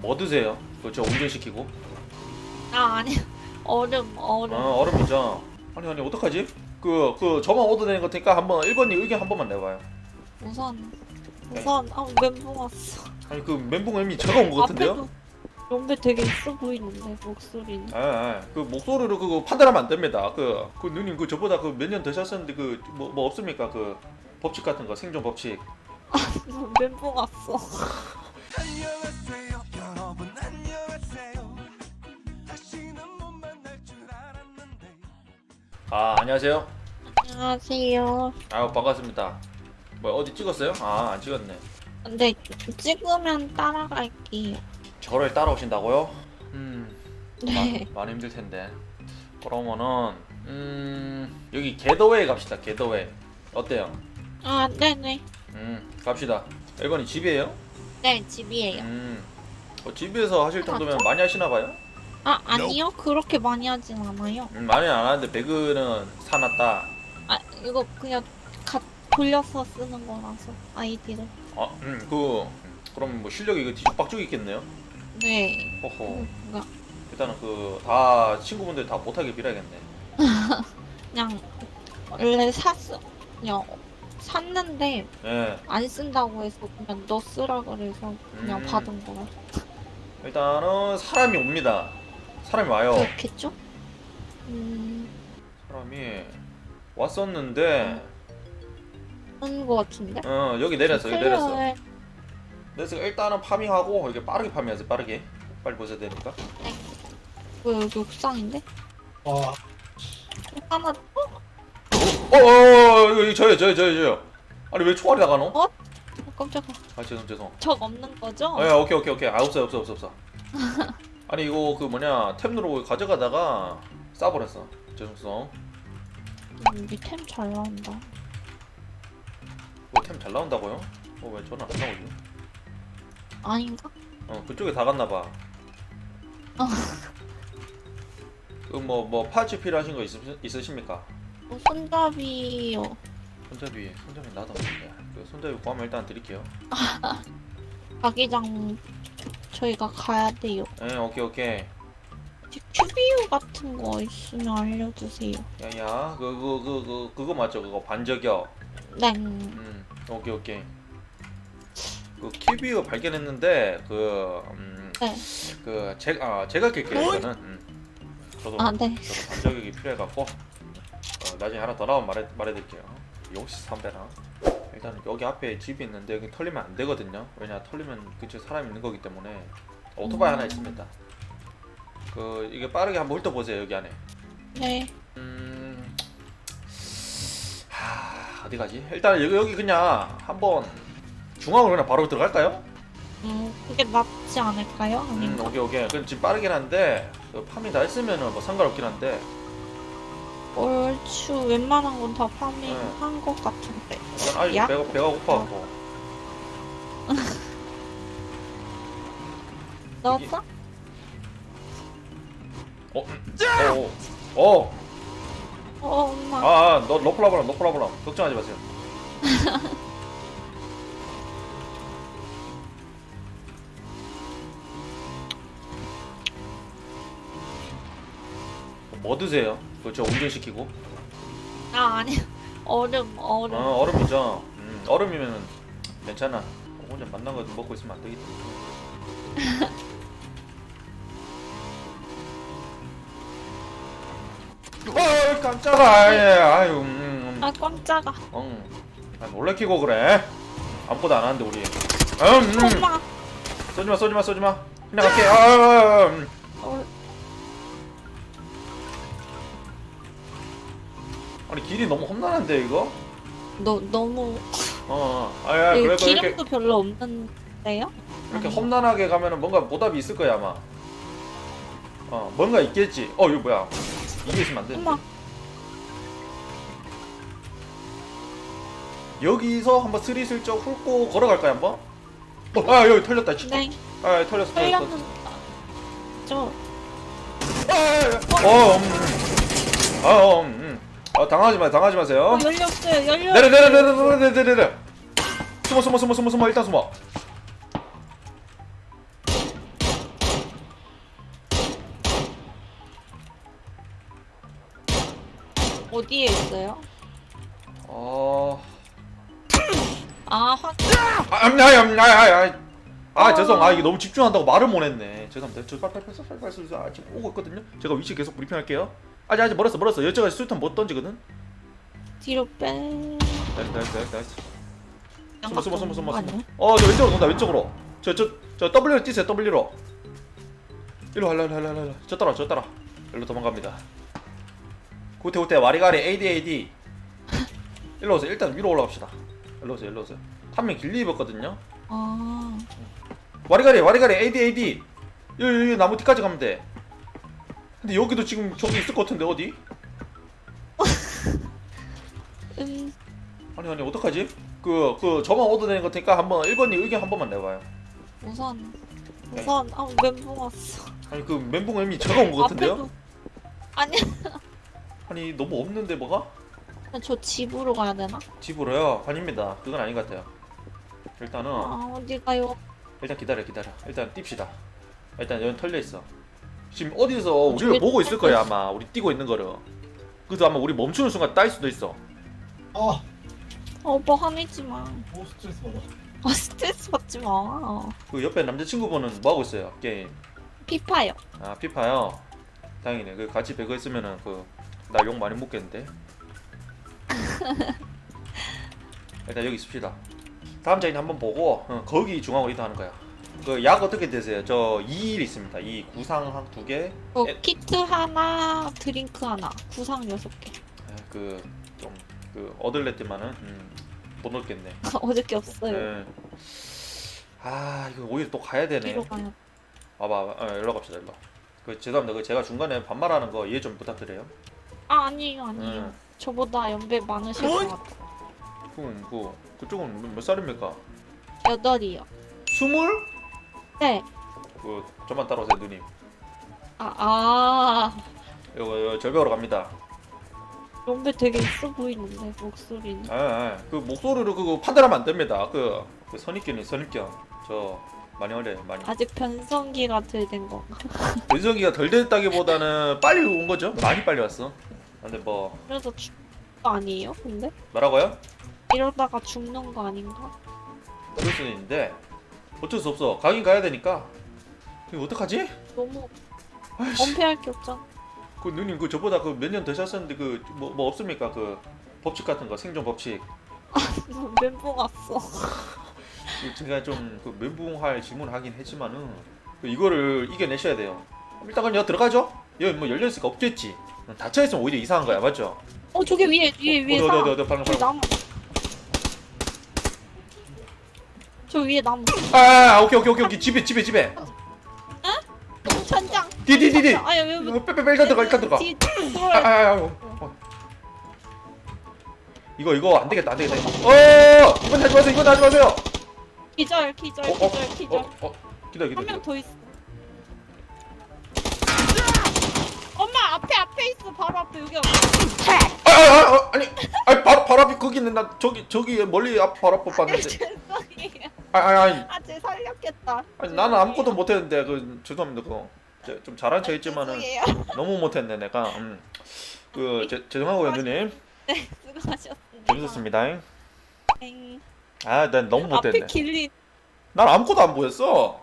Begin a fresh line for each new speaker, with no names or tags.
뭐 드세요? 그저 운전시키고
아 아니 얼음 얼음
아 얼음이죠 아니 아니 어떡하지? 그, 그 저만 얻어내는 거 테니까 한번 1번님 의견 한 번만 내봐요
우선 우선 아 멘붕 왔어
아니 그 멘붕님이 제가 온거 같은데요?
앞에도 연배 되게 있어 보이는데 목소리는
예, 예. 그 목소리로 그거 판단하면 안 됩니다. 그, 그 누님 그 저보다 그 몇년더 사셨는데 그 뭐 뭐 없습니까? 그 법칙 같은 거 생존 법칙.
멘붕 왔어
아 안녕하세요.
안녕하세요
아유 반갑습니다. 뭐 어디 찍었어요? 아 안 찍었네.
근데 찍으면 따라갈게요
저를 따라오신다고요? 음
네
마, 많이 힘들 텐데. 그러면은 음 여기 게더웨이 갑시다. 게더웨이 어때요?
아 네네
음 갑시다. 1번이 집이에요?
네 집이에요
음 어, 집에서 하실 정도면? 많이 하시나 봐요?
아 아니요 그렇게 많이 하진 않아요
음, 많이 안 하는데 배그는 사놨다.
아 이거 그냥 가, 돌려서 쓰는 거라서 아이디를
아, 음, 그 그럼 뭐 실력이 이거 뒤죽박죽 있겠네요.
네
호호.
음, 뭔가
일단은 그 다 친구분들 다 못하게 빌어야겠네.
그냥 원래 샀어 그냥 샀는데
예.
안 쓴다고 해서 그냥 너 쓰라 그래서 그냥
음.
받은 거라
일단은 사람이 옵니다. 사람이 와요.
그렇겠죠? 음
사람이 왔었는데
그런 거 같은데?
어 여기 내렸어 여기 내렸어. 그래서 일단은 파밍하고 이렇게 빠르게 파밍하세요 빠르게. 빨리 보셔야 되니까.
그 여기 옥상인데?
와,
하나
어, 어, 어 이거 저요 저요 저요 저요. 아니 왜 총알이 나가노?
어, 깜짝아
아 죄송 죄송.
적 없는 거죠?
어, 야, 오케이 오케이 오케이. 아 없어 없어 없어 없어. 아니 이거 그 뭐냐 탭 누르고 가져가다가 싸버렸어. 죄송성.
음, 우리 템잘 나온다
뭐 템 잘 나온다고요? 어 왜 저는 안 나오지?
아닌가?
어 그쪽에 다 갔나 봐.
어.
그뭐 뭐 파츠 필요하신 거 있으, 있으십니까?
어, 손잡이요
손잡이 손잡이 나도 없는데 그 손잡이 구하면 일단 드릴게요.
자기장 저희가 가야 돼요
예 오케이 오케이.
큐비유 같은 거 있으면 알려주세요
야야 그거 그, 그, 그거 맞죠 그거 반저격.
네
음 오케이 오케이. 그 키비어 발견했는데 그 음,
네.
그 제가 아, 제가 낄게요 이거는. 음. 저도
아, 네.
저도 반격이 필요해갖고 어, 나중에 하나 더 나오면 말해 말해드릴게요. 역시 선배랑 일단 여기 앞에 집이 있는데 여기 털리면 안 되거든요. 왜냐 털리면 그쪽에 사람 있는 거기 때문에 오토바이
음.
하나 있습니다. 그 이게 빠르게 한번 훑어보세요 여기 안에.
네.
음. 하, 어디 가지? 일단 여기, 여기 그냥 한번 중앙으로 그냥 바로 들어갈까요?
음, 그게 낫지 않을까요?
음,
아닌가?
오케이 오케이. 그럼 지금 빠르긴 한데 그 파밍 다 했으면은 뭐 상관없긴 한데
얼추 웬만한 건 다 파밍한
네.
것 같은데.
아직
야?
배가 배가 고파갖고.
넣었어?
어, 어, 어,
어, 엄마.
아, 아, 너 너플라블람, 너플라블람, 걱정하지 마세요. 뭐 드세요? 그저 운전시키고.
아, 아니. 얼음, 얼음.
어, 얼음이죠. 음, 얼음이면 괜찮아. 혼자 만난 거 먹고 있으면 안 되겠다. 어, 깜짝아. 예, 아유, 음, 음.
아, 깜짝아.
응. 아, 놀래키고 그래. 아무것도 안 하는데 우리. 음, 음.
엄마.
쏘지마, 쏘지마, 쏘지마. 그냥 갈게. 아, 음.
어,
아니 길이 너무 험난한데 이거?
너, 너무.
어, 어. 아, 야,
여기
그래도 이렇게
기름도 별로 없는데요?
이렇게
아니.
험난하게 가면은 뭔가 보답이 있을 거야 아마. 어, 뭔가 있겠지. 어, 이거 뭐야? 이게 있으면 안.
엄마.
여기서 한번 스리슬쩍 훑고 걸어갈까요 한번? 어, 아 여기 털렸다. 진짜.
네.
아 털렸어, 털렸어.
털렸는. 저.
아, 아, 아. 어, 음, 음. 아, 어, 음, 음. 아 당하지 마 당하지 마세요.
연료 없어요. 연료.
내려 내려 내려 내려 내려 내려 내려. 숨어 숨어 숨어 숨어 숨어 일단 숨어.
어디에 있어요?
어.
아, 확.
아, 음, 아이, 음, 아이, 아이,
아이.
아, 죄송. 아, 이게 너무 집중한다고 말을 못 했네. 죄송합니다. 저 빨리 빨리 빨리 빨리 빨리 빨리 지금 오고 있거든요. 제가 위치 계속 브리핑할게요. 아직 아직 멀었어 멀었어. 여자가 수류탄 못 던지거든.
뒤로 빼.
나이스 나이스 나이스 나이스. 숨어 숨어 숨어 숨어 숨어.
아니야?
어, 저 왼쪽으로 돈다 왼쪽으로. 저저저 W로 뛰세요 W로. 일로 할라 할라 할라 할라. 저 따라 저 따라. 일로 도망갑니다. 구태 구태 와리가리 AD AD. 일로 오세요. 일단 위로 올라갑시다. 일로 오세요 일로 오세요. 한명 길리 입었거든요.
아
와리가리 와리가리 AD AD 여기 여기 나무 뒤까지 가면 돼 근데 여기도 지금 저기 있을 것 같은데 어디?
음.
아니 아니 어떡하지? 그 그 저만 얻어내는 것 같으니까 한번 1번님 의견 한 번만 내봐요
우선 우선 아 멘붕 왔어.
아니 그 멘붕 의미 제가 온 것 같은데요?
앞에도 아니
아니 너무 없는데 뭐가?
저 집으로 가야 되나?
집으로요? 아닙니다 그건 아닌 것 같아요 일단은
아 어디 가요?
일단 기다려 기다려 일단 뜁시다 일단 여기 털려있어 지금 어디서 우리를
저기
보고 있을 거야 아마 우리 뛰고 있는 거를 그래서 아마 우리 멈추는 순간 따일 수도 있어
아,
어, 오빠 화내지 마.
오 스트레스 받아.
아 스트레스 받지 마.
그 옆에 남자친구분은 뭐 하고 있어요 게임
피파요.
아 피파요. 다행이네. 그 같이 배그 했으면은 그 나 욕 많이 먹겠는데. 일단 여기 있읍시다. 다음 장인 한번 보고 어, 거기 중앙으로 이동하는 거야. 그 약 어떻게 되세요? 저 2일 있습니다. 이 구상 한 두 개.
어,
에-
키트 하나, 드링크 하나, 구상 여섯 개.
그 좀 그 얻을래 때만은 음, 못 얻겠네.
어저께 없어요.
네. 아 이거 오히려 또 가야 되네.
뒤로 가야.
와봐, 와봐. 어, 일로 갑시다. 일로. 그 죄송합니다. 그 제가 중간에 반말하는 거 이해 좀 부탁드려요.
아 아니에요, 아니에요.
음.
저보다 연배 많으실 것 같아.
그럼 그 그쪽은 몇- 몇 살입니까?
여덟이요.
스물?
네.
그 좀만 따라오세요 누님.
아, 아.
이거, 이거 절벽으로 갑니다.
연배 되게 있어 보이는데 목소리는.
아, 아, 그 목소리로 그거 판단하면 안 됩니다. 그, 그 선입견이 선입견. 저 많이 어려요 많이.
아직 변성기가 덜 된 건가?
변성기가 덜 됐다기보다는 빨리 온 거죠. 많이 빨리 왔어. 근데 뭐
그래서 거 아니에요? 근데
뭐라고요?
이러다가 죽는 거 아닌가?
그럴 수는 있는데 어쩔 수 없어. 가긴 가야 되니까. 이거 어떡하지?
너무
아이씨.
엄폐할 게 없잖아.
그 누님 그 저보다 그 몇년더 셨었는데 그 뭐 뭐 없습니까? 그 법칙 같은 거 생존 법칙.
멘붕 왔어.
그 제가 좀그 멘붕할 질문을 하긴 했지만은 그 이거를 이겨내셔야 돼요. 일단 그냥 들어가죠. 여기 뭐 열려 있으니까 없겠지. 닫혀 있으면 오히려 이상한 거야, 맞죠?
어 저기 위에 위에 위에
어디
사.
어디 어디 방금
저기
방금.
나무. 저 위에 나무.
아, 아, 아, 오케이 오케이 오케이 오케이 집에 집에 집에.
천장.
디디디디.
아 야 왜 왜?
빼빼빼 일단 들어가 일단 들어가.
뒤
아,
들어와.
아, 아, 어, 어. 이거 이거 안 되겠다 안 되겠다. 어 이건 하지 마세요 이건 하지 마세요.
기절 기절
어, 어,
기절 기절.
어, 어, 기다려 기다려.
한명더 있어. 엄마 앞에 앞에 있어 바로 앞에 여기.
아, 아, 아, 아, 아니, 아니 바로 바로 앞에 거기 있는 나 저기 저기 멀리 앞 바로 앞 봤는데. 아, 아, 아니,
아 쟤 살렸겠다.
아니 나는 아무것도 못했는데 그 죄송합니다 그거 제- 좀 잘한 척 했지만은
죄송해요.
너무 못했네 내가. 음. 그 제, 죄송하고요 누님.
네 수고하셨습니다.
재밌었습니다.
땡.
아, 난 너무
앞에
못했네.
길리
난 아무것도 안 보였어.